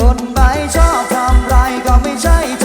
คนไหชอบทำไรก็ไม่ใช่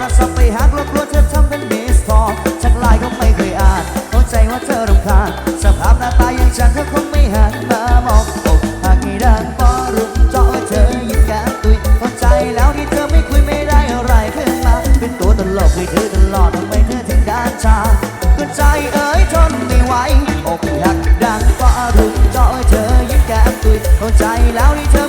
รศัพท์ไปหากลัวกลัวเธอทำเป็นมิสทอลชักลายก็ไม่เคยอ่านเข้าใจว่าเธอรำคาญสภาพหน้าตาอย่างฉันเธอคงไม่หันมามองอกหากมีดังปอรุ่เจาะเธอยิ้มแก้มตุยเข้าใจแล้วที่เธอไม่คุยไม่ได้อะไรขึ้นมา เป็นตัวตลกให้เธอตลอดทำไมเธอถึงด่านชาก็ใจเอ๋ยทนไม่ไหวอกหักดังปอรุ่เจาะเธอยิ้มแก้มตุยเข้าใจแล้วที่เธอ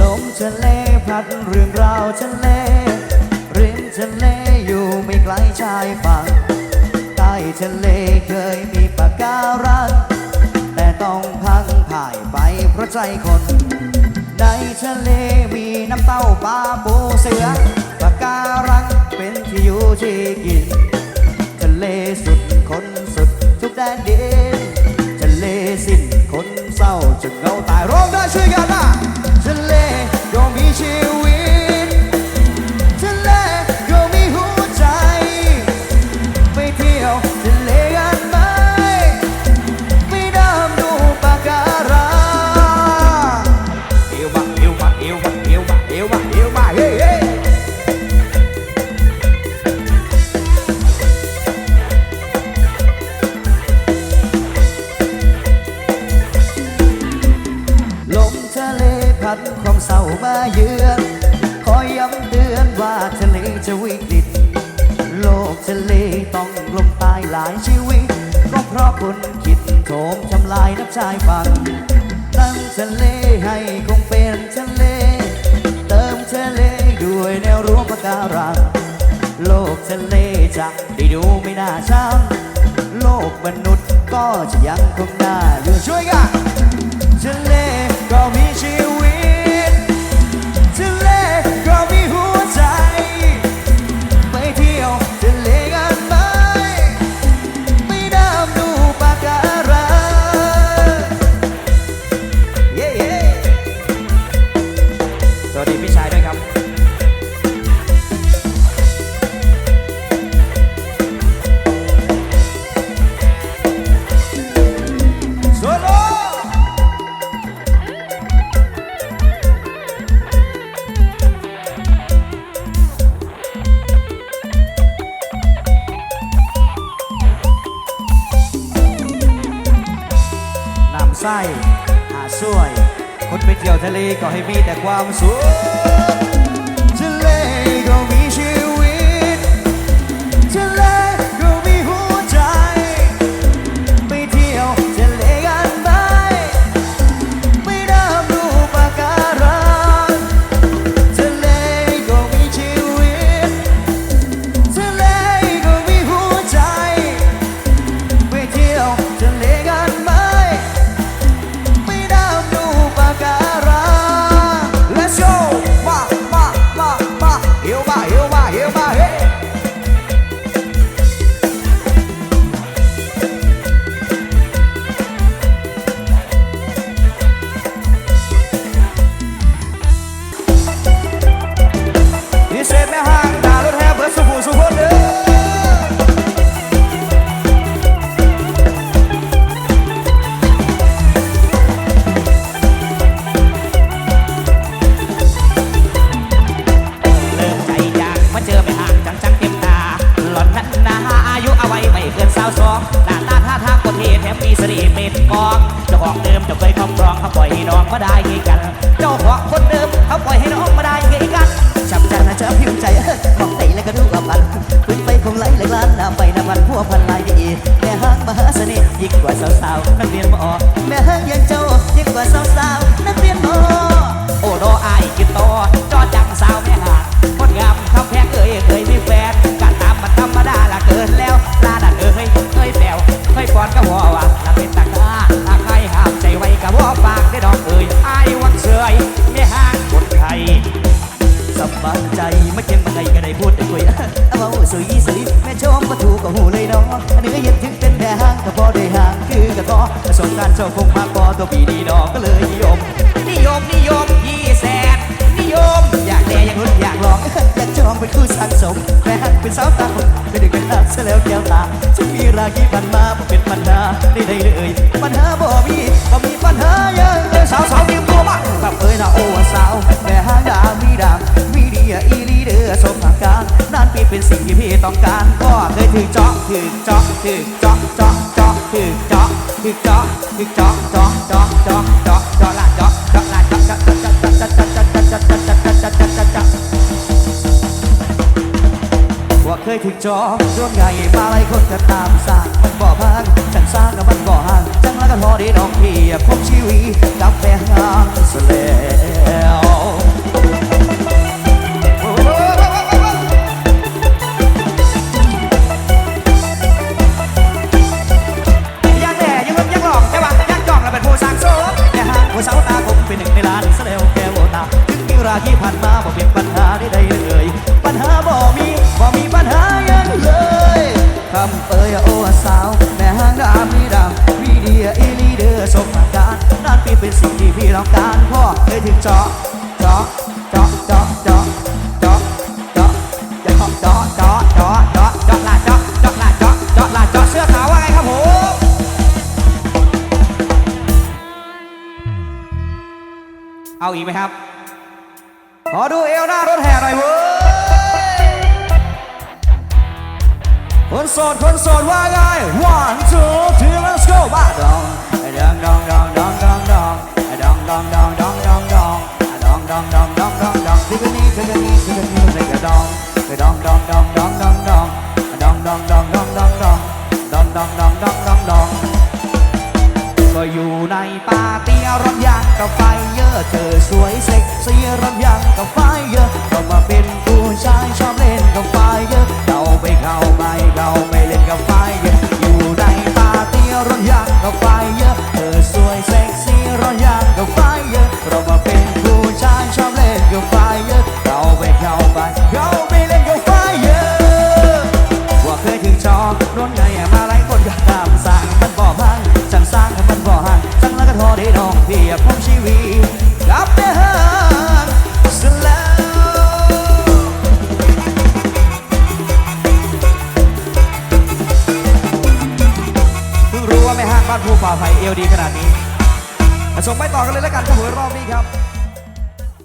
ลมทะเลพัดเรื่องราวทะเลริมทะเลอยู่ไม่ไกลชายฝั่งใต้ทะเลเคยมีปะการังแต่ต้องพังผ่ายไปเพราะใจคน ในทะเล น้ำเต้าปลาปูเสือปะการังเป็นที่อยู่ที่กิน ทะเลสุดคนสุดทุกแดนดิน ทะเลสิ้นคนเศร้าจนเงาตายร้องได้ช่วยกันนะ คนคิดโถมทำลายน้ำชายฝั่งตั้งทะเลให้คงเป็นทะเล เติมทะเลด้วยแนวรั้วปะการัง โลกทะเลจะได้ดูไม่น่าช้ำโลกมนุษย์ก็จะยังคงน่าอยู่ช่วยกันทะเลก็มีชี ไส้หาสวย คนไปเที่ยวทะเลก็ให้มีแต่ความสุข ก่อนก็วอว่าถ้าเป็นตาตาถ้าใครห้ามใจไว้กับวอปากได้ดอกเอ่ยอายวังเสยแม่ห้างคนไทยสบายใจไม่เจ็บมาไงก็ได้พูดได้คุยเอาเบาสวยสวยแม่ชมก็ถูกก็หูเลยเนาะอันนี้ก็ยังถึงเป็นแม่ห้างก็พอได้ห่างคือกันต่อประสบการเจ้าคงมาพอตัวปีดีดอกก็เลยนิยม นิยมนิยมยี่แสนนิยม อยากแน่อยากลุ้นอยากลองอยากจองเป็นคู่สังสมแม่ห้างเป็นสาวตาคมเป็นเด็กเป็นนักเสแล้วแก้วตาจะมีราคีปันมาเป็น ปัญหาได้ได้เลย ปัญหาบ่มีบ่มีปัญหาเยอะเลยสาวสาวเตรียมตัวมาแบบเอ้ยนะโอ้สาวแม่หางดามีดามีเดียอีลีเดือสมทาการนั่นพี่เป็นสิ่งที่พี่ต้องการก็เคยถือเจอกถือเจอกถือจาะเจาะเจาะถือเจอกถือเจอกถือจาะเจาะเจาะเจาะเจาะเจาะละเจาะ เคยถึงจอดวงใหญ่มาไล่คนก็ตามสร้างมันบ่พังฉันสร้างแล้วมันบ่ห่างจังแล้วก็พอดีน้องพี่พบ เอาอีกไหมครับ ขอดูเอวหน้ารถแห่หน่อยเว้ยคนโสดคนโสดว่าไง one two three let's go บ้าดองดองดองดองดองดองดองดองดองดองดองดองดองดองดองดองดองดองดองที่กันนี้ที่กันนี้ที่กันนี้ใส่กระดองกระดองดองดองดองดองดองดองดองดองดองดองดองดองดองดองดอง ก็อยู่ในปาเตียรับยังกับไฟเยอะเธอสวยเซ็กซี่รับยังกับไฟเยอะก็มาเป็นผู้ชายชอบเล่นกับไฟ